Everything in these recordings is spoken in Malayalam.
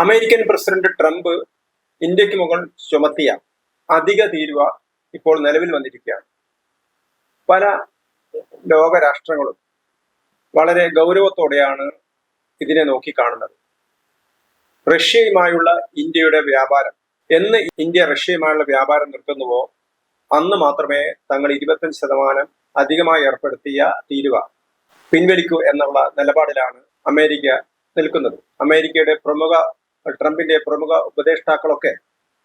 അമേരിക്കൻ പ്രസിഡന്റ് ട്രംപ് ഇന്ത്യയ്ക്ക് മുകൾ ചുമത്തിയ അധിക തീരുവ ഇപ്പോൾ നിലവിൽ വന്നിരിക്കുകയാണ്. പല ലോകരാഷ്ട്രങ്ങളും വളരെ ഗൗരവത്തോടെയാണ് ഇതിനെ നോക്കിക്കാണുന്നത്. റഷ്യയുമായുള്ള ഇന്ത്യയുടെ വ്യാപാരം എന്ന് ഇന്ത്യ റഷ്യയുമായുള്ള വ്യാപാരം നിർത്തുന്നുവോ അന്ന് മാത്രമേ തങ്ങൾ ഇരുപത്തഞ്ച് ശതമാനം അധികമായി ഏർപ്പെടുത്തിയ തീരുവ പിൻവലിക്കൂ എന്നുള്ള നിലപാടിലാണ് അമേരിക്ക നിൽക്കുന്നത്. അമേരിക്കയുടെ പ്രമുഖ ട്രംപിന്റെ പ്രമുഖ ഉപദേഷ്ടാക്കളൊക്കെ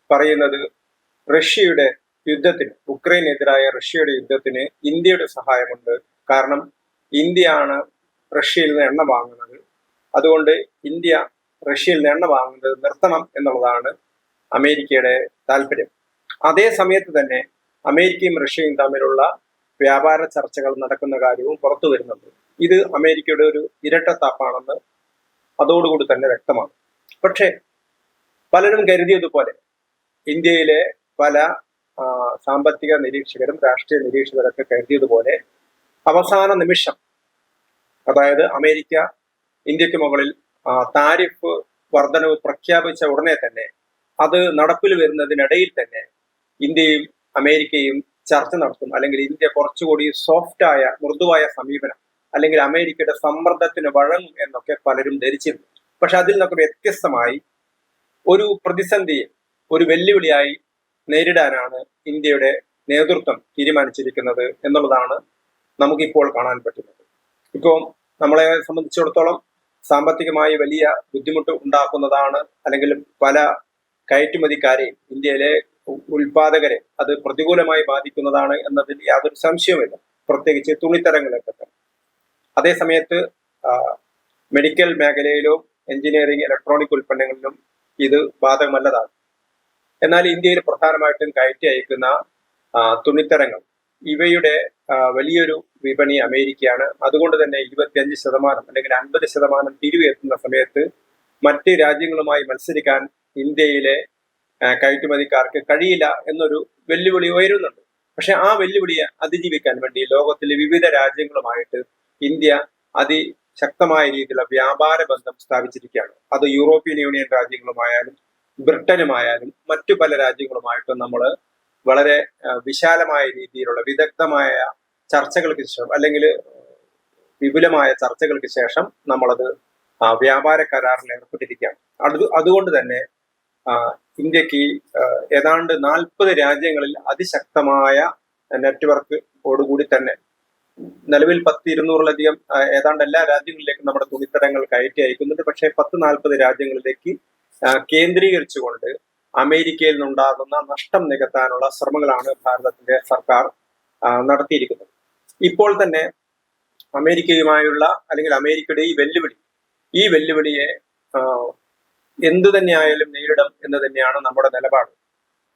പറയുന്നത് റഷ്യയുടെ യുദ്ധത്തിന് ഉക്രൈനെതിരായ റഷ്യയുടെ യുദ്ധത്തിന് ഇന്ത്യയുടെ സഹായമുണ്ട്. കാരണം ഇന്ത്യയാണ് റഷ്യയിൽ നിന്ന് എണ്ണ വാങ്ങുന്നത്. അതുകൊണ്ട് ഇന്ത്യ റഷ്യയിൽ നിന്ന് എണ്ണ വാങ്ങുന്നത് നിർത്തണം എന്നുള്ളതാണ് അമേരിക്കയുടെ താല്പര്യം. അതേ സമയത്ത് തന്നെ അമേരിക്കയും റഷ്യയും തമ്മിലുള്ള വ്യാപാര ചർച്ചകൾ നടക്കുന്ന കാര്യവും പുറത്തു വരുന്നുണ്ട്. ഇത് അമേരിക്കയുടെ ഒരു ഇരട്ടത്താപ്പാണെന്ന് അതോടുകൂടി തന്നെ വ്യക്തമാണ്. പക്ഷേ പലരും കരുതിയതുപോലെ ഇന്ത്യയിലെ പല സാമ്പത്തിക നിരീക്ഷകരും രാഷ്ട്രീയ നിരീക്ഷകരൊക്കെ കരുതിയതുപോലെ അവസാന നിമിഷം അതായത് അമേരിക്ക ഇന്ത്യയ്ക്ക് മുകളിൽ താരിഫ് വർധനവ് പ്രഖ്യാപിച്ച ഉടനെ തന്നെ അത് നടപ്പിൽ വരുന്നതിനിടയിൽ തന്നെ ഇന്ത്യയും അമേരിക്കയും ചർച്ച നടത്തും. അല്ലെങ്കിൽ ഇന്ത്യ കുറച്ചുകൂടി സോഫ്റ്റായ മൃദുവായ സമീപനം അല്ലെങ്കിൽ അമേരിക്കയുടെ സമ്മർദ്ദത്തിന് വഴങ്ങും എന്നൊക്കെ പലരും ധരിച്ചിരുന്നു. പക്ഷെ അതിൽ നിന്നൊക്കെ വ്യത്യസ്തമായി ഒരു പ്രതിസന്ധിയെ ഒരു വെല്ലുവിളിയായി നേരിടാനാണ് ഇന്ത്യയുടെ നേതൃത്വം തീരുമാനിച്ചിരിക്കുന്നത് എന്നുള്ളതാണ് നമുക്കിപ്പോൾ കാണാൻ പറ്റുന്നത്. ഇപ്പോൾ നമ്മളെ സംബന്ധിച്ചിടത്തോളം സാമ്പത്തികമായി വലിയ ബുദ്ധിമുട്ട് ഉണ്ടാക്കുന്നതാണ് അല്ലെങ്കിൽ പല കയറ്റുമതിക്കാരെയും ഇന്ത്യയിലെ ഉൽപാദകരെ അത് പ്രതികൂലമായി ബാധിക്കുന്നതാണ് എന്നതിൽ യാതൊരു സംശയവുമില്ല. പ്രത്യേകിച്ച് തുണിത്തരങ്ങളെ തന്നെ. അതേ സമയത്ത് മെഡിക്കൽ മേഖലയിലും എഞ്ചിനീയറിംഗ് ഇലക്ട്രോണിക് ഉൽപ്പന്നങ്ങളിലും ഇത് ബാധകമല്ലതാണ്. എന്നാൽ ഇന്ത്യയിൽ പ്രധാനമായിട്ടും കയറ്റി അയക്കുന്ന തുണിത്തരങ്ങൾ ഇവയുടെ വലിയൊരു വിപണി അമേരിക്കയാണ്. അതുകൊണ്ട് തന്നെ ഇരുപത്തിയഞ്ച് ശതമാനം അല്ലെങ്കിൽ അൻപത് ശതമാനം തിരിവ് എത്തുന്ന സമയത്ത് മറ്റ് രാജ്യങ്ങളുമായി മത്സരിക്കാൻ ഇന്ത്യയിലെ കയറ്റുമതിക്കാർക്ക് കഴിയില്ല എന്നൊരു വെല്ലുവിളി ഉയരുന്നുണ്ട്. പക്ഷെ ആ വെല്ലുവിളിയെ അതിജീവിക്കാൻ വേണ്ടി ലോകത്തിലെ വിവിധ രാജ്യങ്ങളുമായിട്ട് ഇന്ത്യ അതിശക്തമായ രീതിയിലുള്ള വ്യാപാര ബന്ധം സ്ഥാപിച്ചിരിക്കുകയാണ്. അത് യൂറോപ്യൻ യൂണിയൻ രാജ്യങ്ങളുമായാലും ബ്രിട്ടനുമായാലും മറ്റു പല രാജ്യങ്ങളുമായിട്ടും നമ്മൾ വളരെ വിശാലമായ രീതിയിലുള്ള വിദഗ്ധമായ ചർച്ചകൾക്ക് ശേഷം അല്ലെങ്കിൽ വിപുലമായ ചർച്ചകൾക്ക് ശേഷം നമ്മളത് വ്യാപാര കരാറിൽ ഏർപ്പെട്ടിരിക്കുകയാണ്. അത് അതുകൊണ്ട് തന്നെ ഇന്ത്യയ്ക്ക് ഏതാണ്ട് നാൽപ്പത് രാജ്യങ്ങളിൽ അതിശക്തമായ നെറ്റ്വർക്ക് ഓടുകൂടി തന്നെ നിലവിൽ പത്ത് ഇരുന്നൂറിലധികം ഏതാണ്ട് എല്ലാ രാജ്യങ്ങളിലേക്കും നമ്മുടെ തുണിത്തരങ്ങൾ കയറ്റി അയക്കുന്നുണ്ട് പക്ഷേ പത്ത് നാൽപ്പത് രാജ്യങ്ങളിലേക്ക് കേന്ദ്രീകരിച്ചുകൊണ്ട് അമേരിക്കയിൽ നിന്നുണ്ടാകുന്ന നഷ്ടം നികത്താനുള്ള ശ്രമങ്ങളാണ് ഭാരതത്തിന്റെ സർക്കാർ നടത്തിയിരിക്കുന്നത്. ഇപ്പോൾ തന്നെ അമേരിക്കയുമായുള്ള അല്ലെങ്കിൽ അമേരിക്കയുടെ ഈ വെല്ലുവിളി ഈ വെല്ലുവിളിയെ എന്തു തന്നെയായാലും നേരിടും എന്ന് തന്നെയാണ് നമ്മുടെ നിലപാട്.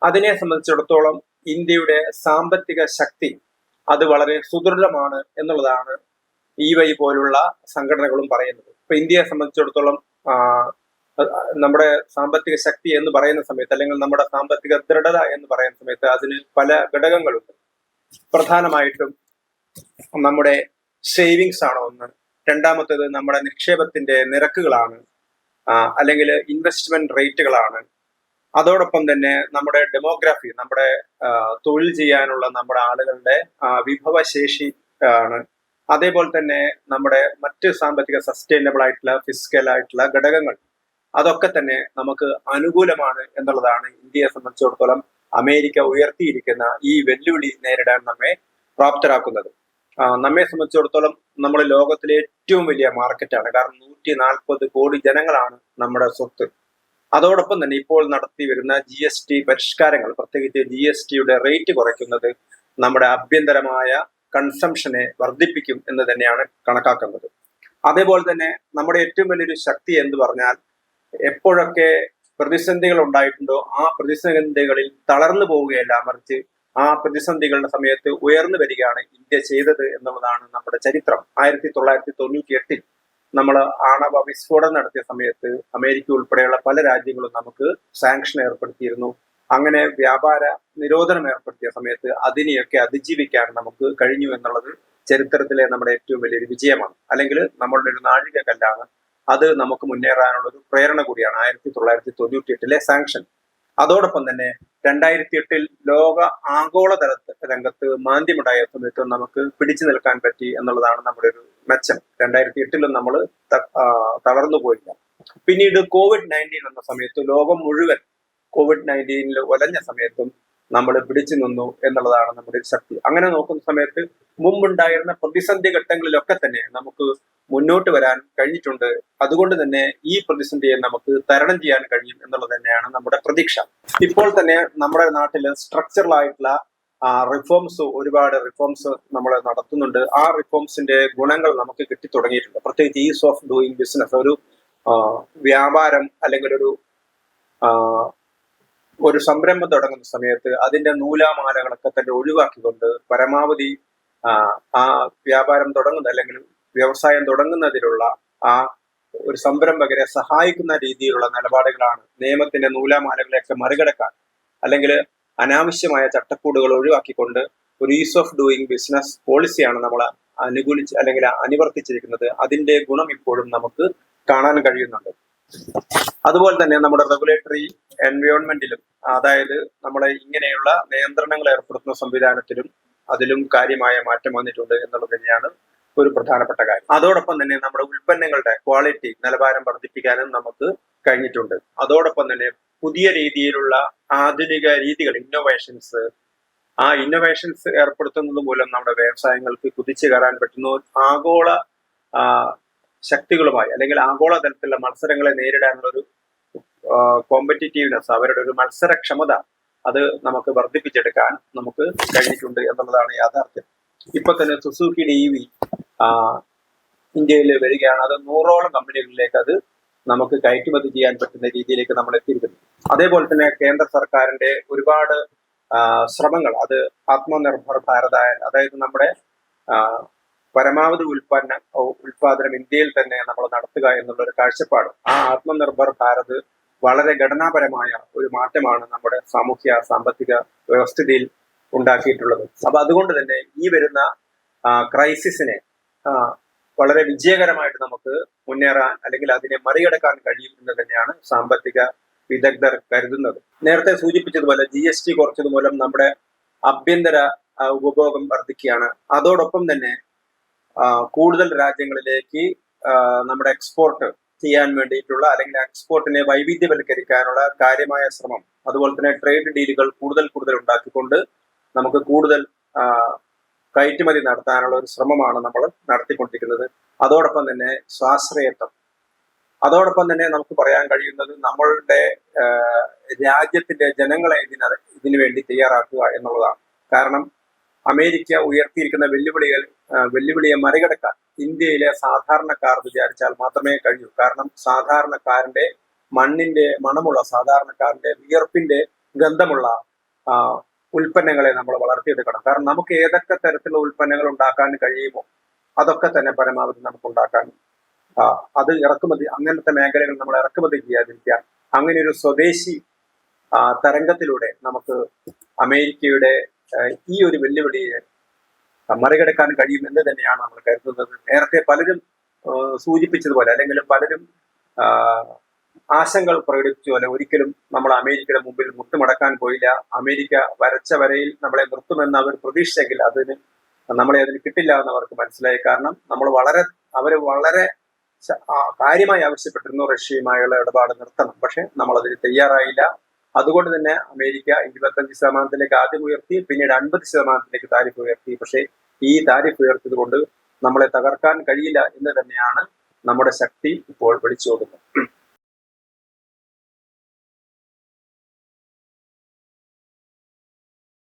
അതിനെ സംബന്ധിച്ചിടത്തോളം ഇന്ത്യയുടെ സാമ്പത്തിക ശക്തി അത് വളരെ സുദൃഢമാണ് എന്നുള്ളതാണ് ഇ വൈ പോലുള്ള സംഘടനകളും പറയുന്നത്. ഇപ്പൊ ഇന്ത്യയെ സംബന്ധിച്ചിടത്തോളം നമ്മുടെ സാമ്പത്തിക ശക്തി എന്ന് പറയുന്ന സമയത്ത് അല്ലെങ്കിൽ നമ്മുടെ സാമ്പത്തിക ദൃഢത എന്ന് പറയുന്ന സമയത്ത് അതിന് പല ഘടകങ്ങളുണ്ട്. പ്രധാനമായിട്ടും നമ്മുടെ സേവിങ്സ് ആണ് ഒന്ന് രണ്ടാമത്തേത് നമ്മുടെ നിക്ഷേപത്തിന്റെ നിരക്കുകളാണ് അല്ലെങ്കിൽ ഇൻവെസ്റ്റ്മെന്റ് റേറ്റുകളാണ് അതോടൊപ്പം തന്നെ നമ്മുടെ ഡെമോഗ്രാഫി നമ്മുടെ തൊഴിൽ ചെയ്യാനുള്ള നമ്മുടെ ആളുകളുടെ വിഭവശേഷി ആണ്. അതേപോലെ തന്നെ നമ്മുടെ മറ്റ് സാമ്പത്തിക സസ്റ്റൈനബിൾ ആയിട്ടുള്ള ഫിസിക്കൽ ആയിട്ടുള്ള ഘടകങ്ങൾ. അതൊക്കെ തന്നെ നമുക്ക് അനുകൂലമാണ് എന്നുള്ളതാണ് ഇന്ത്യയെ സംബന്ധിച്ചിടത്തോളം അമേരിക്ക ഉയർത്തിയിരിക്കുന്ന ഈ വെല്ലുവിളി നേരിടാൻ നമ്മെ പ്രാപ്തരാക്കുന്നത്. നമ്മെ സംബന്ധിച്ചിടത്തോളം നമ്മൾ ലോകത്തിലെ ഏറ്റവും വലിയ മാർക്കറ്റാണ് കാരണം നൂറ്റി നാൽപ്പത് കോടി ജനങ്ങളാണ് നമ്മുടെ സ്വത്ത്. അതോടൊപ്പം തന്നെ ഇപ്പോൾ നടത്തി വരുന്ന ജി എസ് ടി പരിഷ്കാരങ്ങൾ പ്രത്യേകിച്ച് ജി എസ് ടിയുടെ റേറ്റ് കുറയ്ക്കുന്നത് നമ്മുടെ ആഭ്യന്തരമായ കൺസംഷനെ വർദ്ധിപ്പിക്കും എന്ന് തന്നെയാണ് കണക്കാക്കുന്നത്. അതേപോലെ തന്നെ നമ്മുടെ ഏറ്റവും വലിയൊരു ശക്തി എന്ന് പറഞ്ഞാൽ എപ്പോഴൊക്കെ പ്രതിസന്ധികൾ ഉണ്ടായിട്ടുണ്ടോ ആ പ്രതിസന്ധികളിൽ തളർന്നു പോവുകയല്ല മറിച്ച് ആ പ്രതിസന്ധികളുടെ സമയത്ത് ഉയർന്നു വരികയാണ് ഇന്ത്യ ചെയ്തത് എന്നുള്ളതാണ് നമ്മുടെ ചരിത്രം. ആയിരത്തി തൊള്ളായിരത്തി തൊണ്ണൂറ്റി എട്ടിൽ നമ്മൾ ആണവ വിസ്ഫോടനം നടത്തിയ സമയത്ത് അമേരിക്ക ഉൾപ്പെടെയുള്ള പല രാജ്യങ്ങളും നമുക്ക് സാങ്ഷൻ ഏർപ്പെടുത്തിയിരുന്നു. അങ്ങനെ വ്യാപാര നിരോധനം ഏർപ്പെടുത്തിയ സമയത്ത് അതിനെയൊക്കെ അതിജീവിക്കാൻ നമുക്ക് കഴിഞ്ഞു എന്നുള്ളത് ചരിത്രത്തിലെ നമ്മുടെ ഏറ്റവും വലിയൊരു വിജയമാണ്. അല്ലെങ്കിൽ നമ്മളുടെ ഒരു നാഴിക കല്ലാണ് അത് നമുക്ക് മുന്നേറാനുള്ള ഒരു പ്രേരണ കൂടിയാണ് ആയിരത്തി തൊള്ളായിരത്തി തൊണ്ണൂറ്റി എട്ടിലെ സാങ്ഷൻ അതോടൊപ്പം തന്നെ രണ്ടായിരത്തി എട്ടിൽ ലോക ആഗോള തല രംഗത്ത് മാന്ദ്യമുണ്ടായ സമയത്ത് നമുക്ക് പിടിച്ചു നിൽക്കാൻ പറ്റി എന്നുള്ളതാണ് നമ്മുടെ ഒരു മെച്ചം. രണ്ടായിരത്തി എട്ടിലും നമ്മൾ തളർന്നു പോയില്ല. പിന്നീട് കോവിഡ് നയന്റീൻ എന്ന സമയത്ത് ലോകം മുഴുവൻ കോവിഡ് നയന്റീനിൽ ഒലഞ്ഞ സമയത്തും നമ്മൾ പിടിച്ചു നിന്നു എന്നുള്ളതാണ് നമ്മുടെ ശക്തി. അങ്ങനെ നോക്കുന്ന സമയത്ത് മുമ്പുണ്ടായിരുന്ന പ്രതിസന്ധി ഘട്ടങ്ങളിലൊക്കെ തന്നെ നമുക്ക് മുന്നോട്ട് വരാൻ കഴിഞ്ഞിട്ടുണ്ട്. അതുകൊണ്ട് തന്നെ ഈ പ്രതിസന്ധിയെ നമുക്ക് തരണം ചെയ്യാൻ കഴിയും എന്നുള്ളത് തന്നെയാണ് നമ്മുടെ പ്രതീക്ഷ. ഇപ്പോൾ തന്നെ നമ്മുടെ നാട്ടിൽ സ്ട്രക്ചറൽ ആയിട്ടുള്ള റിഫോംസ് ഒരുപാട് റിഫോംസ് നമ്മൾ നടത്തുന്നുണ്ട്. ആ റിഫോംസിന്റെ ഗുണങ്ങൾ നമുക്ക് കിട്ടി തുടങ്ങിയിട്ടുണ്ട് പ്രത്യേകിച്ച് ഈസ് ഓഫ് ഡൂയിങ് ബിസിനസ് ഒരു വ്യാപാരം അല്ലെങ്കിൽ ഒരു ഒരു സംരംഭം തുടങ്ങുന്ന സമയത്ത് അതിന്റെ നൂലാമാലകളൊക്കെ തന്നെ ഒഴിവാക്കിക്കൊണ്ട് പരമാവധി ആ, വ്യാപാരം തുടങ്ങുന്ന അല്ലെങ്കിൽ വ്യവസായം തുടങ്ങുന്നതിലുള്ള ആ ഒരു സംരംഭകരെ സഹായിക്കുന്ന രീതിയിലുള്ള നിലപാടുകളാണ് നിയമത്തിന്റെ നൂലാമാലകളെയൊക്കെ മറികടക്കാൻ അല്ലെങ്കിൽ അനാവശ്യമായ ചട്ടക്കൂടുകൾ ഒഴിവാക്കിക്കൊണ്ട് ഒരു ഈസ് ഓഫ് ഡൂയിങ് ബിസിനസ് പോളിസിയാണ് നമ്മൾ അനുകൂലിച്ച് അല്ലെങ്കിൽ അനുവർത്തിച്ചിരിക്കുന്നത്. അതിന്റെ ഗുണം ഇപ്പോഴും നമുക്ക് കാണാൻ കഴിയുന്നുണ്ട്. അതുപോലെ തന്നെ നമ്മുടെ റെഗുലേറ്ററി എൻവയോൺമെന്റിലും അതായത് നമ്മളെ ഇങ്ങനെയുള്ള നിയന്ത്രണങ്ങൾ ഏർപ്പെടുത്തുന്ന സംവിധാനത്തിലും അതിലും കാര്യമായ മാറ്റം വന്നിട്ടുണ്ട് എന്നുള്ളത് തന്നെയാണ് ഒരു പ്രധാനപ്പെട്ട കാര്യം. അതോടൊപ്പം തന്നെ നമ്മുടെ ഉൽപ്പന്നങ്ങളുടെ ക്വാളിറ്റി നിലവാരം വർദ്ധിപ്പിക്കാനും നമുക്ക് കഴിഞ്ഞിട്ടുണ്ട്. അതോടൊപ്പം തന്നെ പുതിയ രീതിയിലുള്ള ആധുനിക രീതികൾ ഇന്നോവേഷൻസ് ആ ഇന്നോവേഷൻസ് ഏർപ്പെടുത്തുന്നത് മൂലം നമ്മുടെ വ്യവസായങ്ങൾക്ക് കുതിച്ചു കയറാൻ പറ്റുന്ന ആഗോള ശക്തികളുമായി അല്ലെങ്കിൽ ആഗോള തലത്തിലുള്ള മത്സരങ്ങളെ നേരിടാനുള്ള ഒരു കോമ്പറ്റീറ്റീവ്നെസ് അവരുടെ ഒരു മത്സരക്ഷമത അത് നമുക്ക് വർദ്ധിപ്പിച്ചെടുക്കാൻ നമുക്ക് കഴിഞ്ഞിട്ടുണ്ട് എന്നുള്ളതാണ് യാഥാർത്ഥ്യം. ഇപ്പൊ തന്നെ സുസൂക്കി ഇ വി ഇന്ത്യയിൽ വരികയാണ്. അത് നൂറോളം കമ്പനികളിലേക്ക് അത് നമുക്ക് കയറ്റുമതി ചെയ്യാൻ പറ്റുന്ന രീതിയിലേക്ക് നമ്മൾ എത്തിയിരിക്കുന്നു. അതേപോലെ തന്നെ കേന്ദ്ര സർക്കാരിന്റെ ഒരുപാട് ശ്രമങ്ങൾ അത് ആത്മനിർഭർ ഭാരത അതായത് നമ്മുടെ പരമാവധി ഉൽപ്പന്ന ഉൽപാദനം ഇന്ത്യയിൽ തന്നെ നമ്മൾ നടത്തുക എന്നുള്ള ഒരു കാഴ്ചപ്പാട്. ആ ആത്മനിർഭർ ഭാരത് വളരെ ഘടനാപരമായ ഒരു മാറ്റമാണ് നമ്മുടെ സാമൂഹ്യ സാമ്പത്തിക വ്യവസ്ഥിതിയിൽ ഉണ്ടാക്കിയിട്ടുള്ളത്. അപ്പൊ അതുകൊണ്ട് തന്നെ ഈ വരുന്ന ക്രൈസിസിനെ വളരെ വിജയകരമായിട്ട് നമുക്ക് മുന്നേറാൻ അല്ലെങ്കിൽ അതിനെ മറികടക്കാൻ കഴിയും എന്ന് തന്നെയാണ് സാമ്പത്തിക വിദഗ്ധർ കരുതുന്നത്. നേരത്തെ സൂചിപ്പിച്ചതുപോലെ ജി എസ് ടി കുറച്ചത് മൂലം നമ്മുടെ ആഭ്യന്തര ഉപഭോഗം വർദ്ധിക്കുകയാണ്. അതോടൊപ്പം തന്നെ കൂടുതൽ രാജ്യങ്ങളിലേക്ക് നമ്മുടെ എക്സ്പോർട്ട് ചെയ്യാൻ വേണ്ടിയിട്ടുള്ള അല്ലെങ്കിൽ എക്സ്പോർട്ടിനെ വൈവിധ്യവൽക്കരിക്കാനുള്ള കാര്യമായ ശ്രമം അതുപോലെ തന്നെ ട്രേഡ് ഡീലുകൾ കൂടുതൽ കൂടുതൽ ഉണ്ടാക്കിക്കൊണ്ട് നമുക്ക് കൂടുതൽ കയറ്റുമതി നടത്താനുള്ള ഒരു ശ്രമമാണ് നമ്മൾ നടത്തിക്കൊണ്ടിരിക്കുന്നത്. അതോടൊപ്പം തന്നെ സ്വാശ്രയത്വം. അതോടൊപ്പം തന്നെ നമുക്ക് പറയാൻ കഴിയുന്നത് നമ്മളുടെ രാജ്യത്തിന്റെ ജനങ്ങളെ ഇതിന ഇതിനു വേണ്ടി തയ്യാറാക്കുക എന്നുള്ളതാണ്. കാരണം അമേരിക്ക ഉയർത്തിയിരിക്കുന്ന വെല്ലുവിളികൾ വെല്ലുവിളിയെ മറികടക്കാൻ ഇന്ത്യയിലെ സാധാരണക്കാർ വിചാരിച്ചാൽ മാത്രമേ കഴിയൂ കാരണം സാധാരണക്കാരന്റെ മണ്ണിന്റെ മണമുള്ള സാധാരണക്കാരന്റെ വിയർപ്പിന്റെ ഗന്ധമുള്ള ഉൽപ്പന്നങ്ങളെ നമ്മൾ വളർത്തിയെടുക്കണം. കാരണം നമുക്ക് ഏതൊക്കെ തരത്തിലുള്ള ഉൽപ്പന്നങ്ങൾ ഉണ്ടാക്കാൻ കഴിയുമോ അതൊക്കെ തന്നെ പരമാവധി നമുക്ക് ഉണ്ടാക്കാൻ അത് ഇറക്കുമതി അങ്ങനത്തെ മേഖലകൾ നമ്മൾ ഇറക്കുമതി ചെയ്യാതിരിക്കുക അങ്ങനെ ഒരു സ്വദേശി തരംഗത്തിലൂടെ നമുക്ക് അമേരിക്കയുടെ ഈ ഒരു വെല്ലുവിളിയെ മറികടക്കാൻ കഴിയും എന്ന് തന്നെയാണ് നമ്മൾ കരുതുന്നത്. നേരത്തെ പലരും സൂചിപ്പിച്ചതുപോലെ അല്ലെങ്കിൽ പലരും ആശങ്കകൾ പ്രകടിപ്പിച്ചു. അല്ലെ ഒരിക്കലും നമ്മൾ അമേരിക്കയുടെ മുമ്പിൽ മുട്ടുമടക്കാൻ പോയില്ല. അമേരിക്ക വരച്ച വരയിൽ നമ്മളെ നിർത്തുമെന്ന് അവർ പ്രതീക്ഷിച്ചെങ്കിൽ അതിന് നമ്മളെ അതിന് കിട്ടില്ല എന്ന് അവർക്ക് മനസ്സിലായി. കാരണം നമ്മൾ വളരെ അവർ വളരെ കാര്യമായി ആവശ്യപ്പെട്ടിരുന്നു റഷ്യയുമായുള്ള ഇടപാട് നിർത്തണം. പക്ഷെ നമ്മൾ അതിന് തയ്യാറായില്ല. അതുകൊണ്ട് തന്നെ അമേരിക്ക ഇരുപത്തഞ്ച് ശതമാനത്തിലേക്ക് ആദ്യം ഉയർത്തി പിന്നീട് അൻപത് ശതമാനത്തിലേക്ക് താരിഫ് ഉയർത്തി. പക്ഷേ ഈ താരിഫ് ഉയർത്തിയത് കൊണ്ട് നമ്മളെ തകർക്കാൻ കഴിയില്ല എന്ന് തന്നെയാണ് നമ്മുടെ ശക്തി ഇപ്പോൾ വിളിച്ചു നോക്കുന്നത്